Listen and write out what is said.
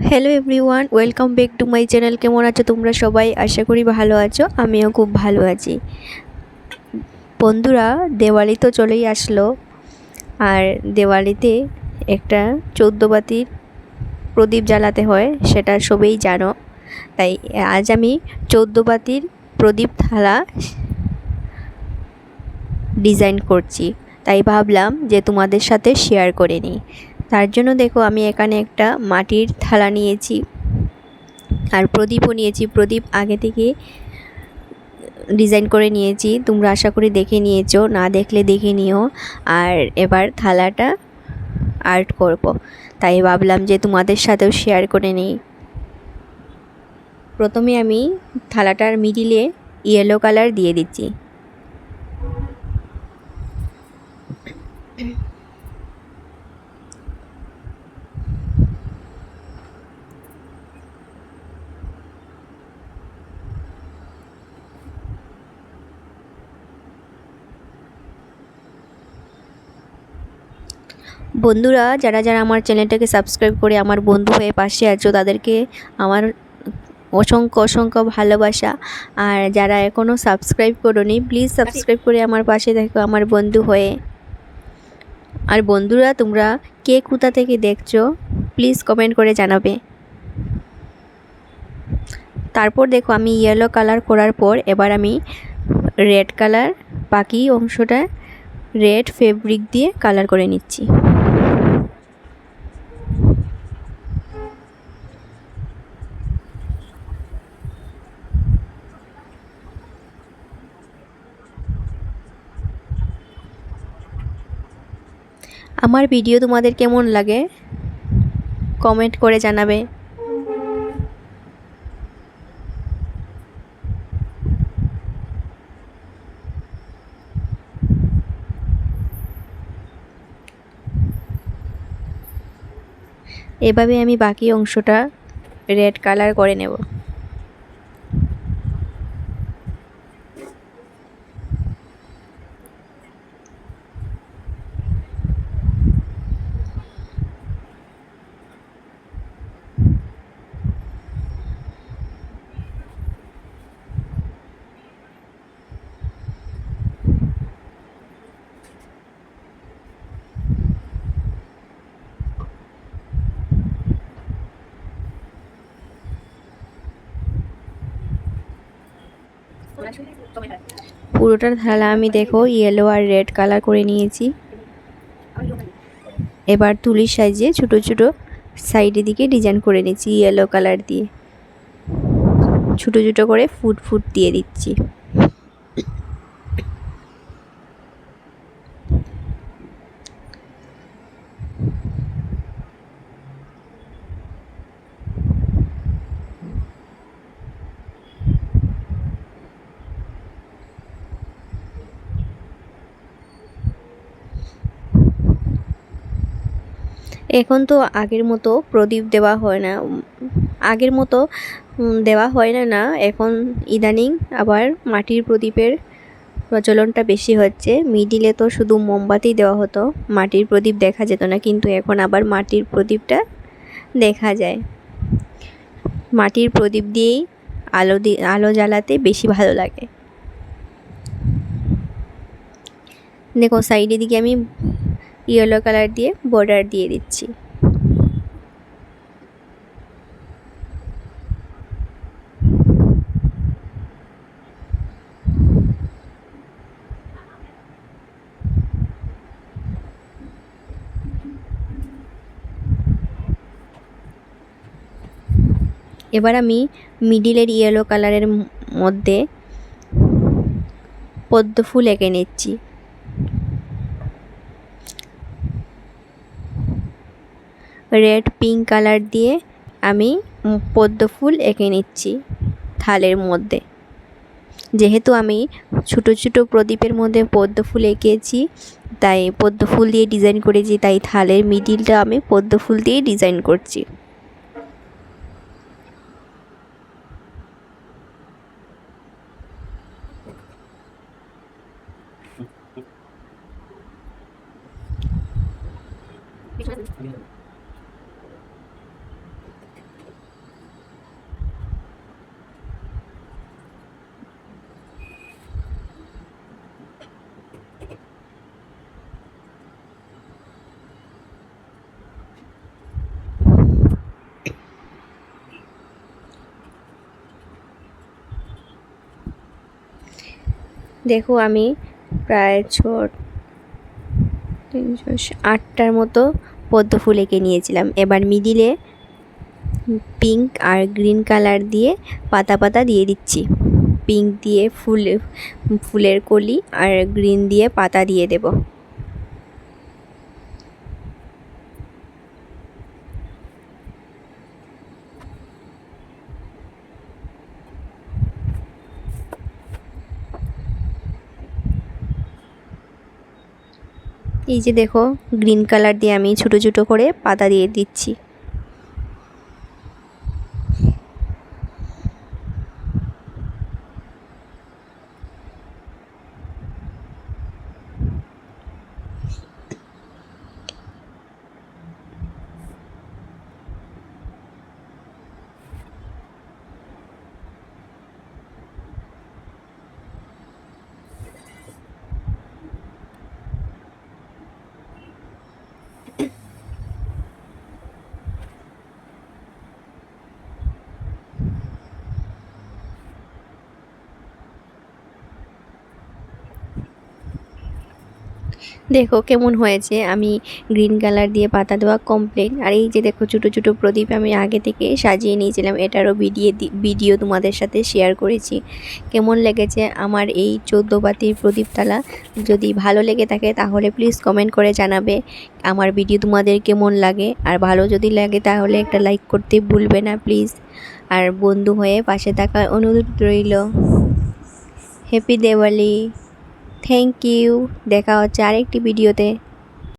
Hello everyone welcome back to my channel কেমন আছো তোমরা সবাই? আশা করি ভালো আছো, আমিও খুব ভালো আছি। বন্ধুরা, দেওয়ালি তো চলেই আসলো। আর দেওয়ালিতে একটা চৌদ্দ বাতির প্রদীপ জ্বালাতে হয়, সেটা সবেই জানো। তাই আজ আমি চৌদ্দ বাতির প্রদীপ থালা ডিজাইন করছি। তাই ভাবলাম যে তোমাদের সাথে শেয়ার করে নিই। তার জন্য দেখো আমি এখানে একটা মাটির থালা নিয়েছি আর প্রদীপও নিয়েছি। প্রদীপ আগে থেকে ডিজাইন করে নিয়েছি। তোমরা আশা করি দেখে নিয়েছো, না দেখলে দেখে নিও। আর এবার থালাটা আর্ট করব। তাই ভাবলাম যে তোমাদের সাথেও শেয়ার করে নেই। প্রথমে আমি থালাটার মিডিলে ইয়েলো কালার দিয়ে দিচ্ছি। বন্ধুরা, যারা যারা আমার চ্যানেলটাকে সাবস্ক্রাইব করে আমার বন্ধু হয়ে পাশে আছো, তাদেরকে আমার অসংখ্য অসংখ্য ভালোবাসা। আর যারা এখনও সাবস্ক্রাইব করোনি, প্লিজ সাবস্ক্রাইব করে আমার পাশে দেখো আমার বন্ধু হয়ে। আর বন্ধুরা, তোমরা কে কোথা থেকে দেখছ, প্লিজ কমেন্ট করে জানাবে। তারপর দেখো, আমি ইয়েলো কালার করার পর এবার আমি রেড কালার বাকি অংশটা রেড ফেব্রিক দিয়ে কালার করে নিচ্ছি। আমার ভিডিও তোমাদের কেমন লাগে? কমেন্ট করে জানাবে। এভাবে আমি বাকি অংশটা রেড কালার করে নেব। পুরোটার থালা আমি দেখো ইয়েলো আর রেড কালার করে নিয়েছি। এবার তুলির সাইজে ছোট ছোট সাইডের দিকে ডিজাইন করে নিচ্ছি ইয়েলো কালার দিয়ে। ছোট ছোট করে ফুট ফুট দিয়ে দিচ্ছি। এখন তো আগের মতো প্রদীপ দেওয়া হয় না আগের মতো দেওয়া হয় না না, এখন ইদানিং আবার মাটির প্রদীপের প্রচলনটা বেশি হচ্ছে। মিডিলে তো শুধু মোমবাতি দেওয়া হতো, মাটির প্রদীপ দেখা যেত না, কিন্তু এখন আবার মাটির প্রদীপটা দেখা যায়। মাটির প্রদীপ দিয়েই আলো দি, আলো জ্বালাতে বেশি ভালো লাগে। দেখো, সাইডের দিকে আমি ইয়েলো কালার দিয়ে বর্ডার দিয়ে দিচ্ছি। এবার আমি মিডিলের ইয়েলো কালারের মধ্যে পদ্ম ফুল এঁকে নিচ্ছি। রেড পিঙ্ক কালার দিয়ে আমি পদ্ম ফুল এঁকে নিচ্ছি থালের মধ্যে। যেহেতু আমি ছোটো ছোটো প্রদীপের মধ্যে পদ্ম ফুল এঁকেছি, তাই পদ্ম ফুল দিয়ে ডিজাইন করেছি, তাই থালের মিডিলটা আমি পদ্ম ফুল দিয়ে ডিজাইন করছি। দেখো আমি প্রায় ছ তিনশো আটটার মতো পদ্ম ফুল এঁকে নিয়েছিলাম। এবার মিডিলে পিঙ্ক আর গ্রিন কালার দিয়ে পাতা পাতা দিয়ে দিচ্ছি। পিঙ্ক দিয়ে ফুল, ফুলের কলি আর গ্রিন দিয়ে পাতা দিয়ে দেব। এই যে দেখো গ্রিন কালার দিয়ে আমি ছোটো ছোটো করে পাতা দিয়ে দিচ্ছি। দেখো কেমন হয়েছে। আমি গ্রিন কালার দিয়ে পাতা দেওয়া কমপ্লিট আর এই যে দেখো ছোটো ছোটো প্রদীপ আমি আগে থেকে সাজিয়ে নিয়েছিলাম, এটারও ভিডিও ভিডিও তোমাদের সাথে শেয়ার করেছি। কেমন লেগেছে আমার এই চোদ্দ বাতির প্রদীপতলা যদি ভালো লেগে থাকে তাহলে প্লিজ কমেন্ট করে জানাবে। আমার ভিডিও তোমাদের কেমন লাগে? আর ভালো যদি লাগে তাহলে একটা লাইক করতে ভুলবে না প্লিজ আর বন্ধু হয়ে পাশে থাকার অনুরোধ রইল। হ্যাপি দেওয়ালি থ্যাংক ইউ দেখা হচ্ছে আরেকটি ভিডিওতে।